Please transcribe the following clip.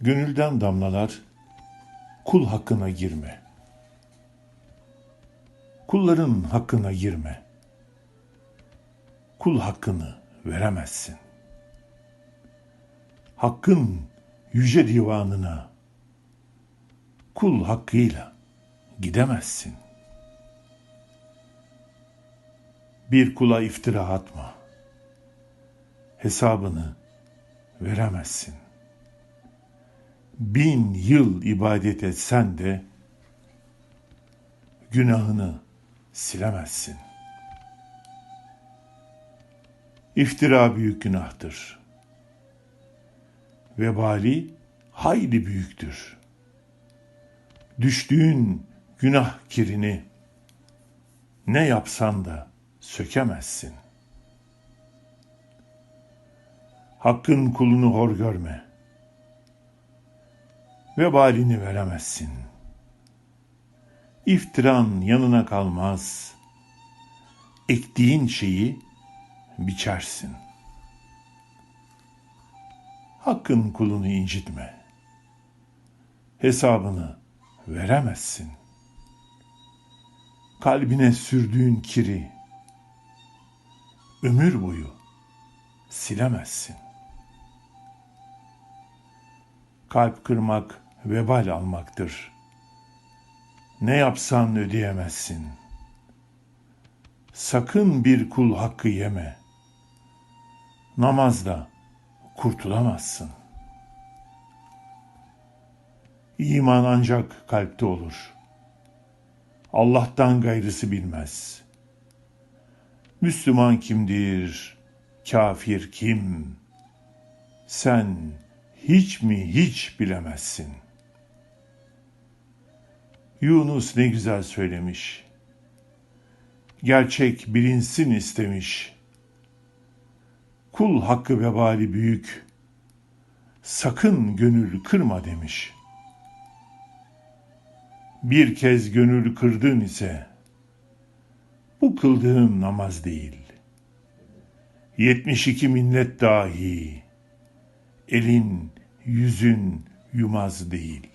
Gönülden damlalar, kul hakkına girme. Kulların hakkına girme. Kul hakkını veremezsin. Hakkın yüce divanına kul hakkıyla gidemezsin. Bir kula iftira atma. Hesabını veremezsin. Bin yıl ibadet etsen de günahını silemezsin. İftira büyük günahtır. Vebali hayli büyüktür. Düştüğün günah kirini ne yapsan da sökemezsin. Hakkın kulunu hor görme. Vebalini veremezsin. İftiran yanına kalmaz. Ektiğin şeyi biçersin. Hakkın kulunu incitme. Hesabını veremezsin. Kalbine sürdüğün kiri ömür boyu silemezsin. Kalp kırmak vebal almaktır. Ne yapsan ödeyemezsin. Sakın bir kul hakkı yeme. Namazda kurtulamazsın. İman ancak kalpte olur. Allah'tan gayrısı bilmez. Müslüman kimdir? Kafir kim? Sen hiç mi hiç bilemezsin. Yunus ne güzel söylemiş. Gerçek bilinsin istemiş. Kul hakkı vebali büyük. Sakın gönül kırma demiş. Bir kez gönül kırdın ise bu kıldığın namaz değil. 72 minnet dahi elin yüzün yumaz değil.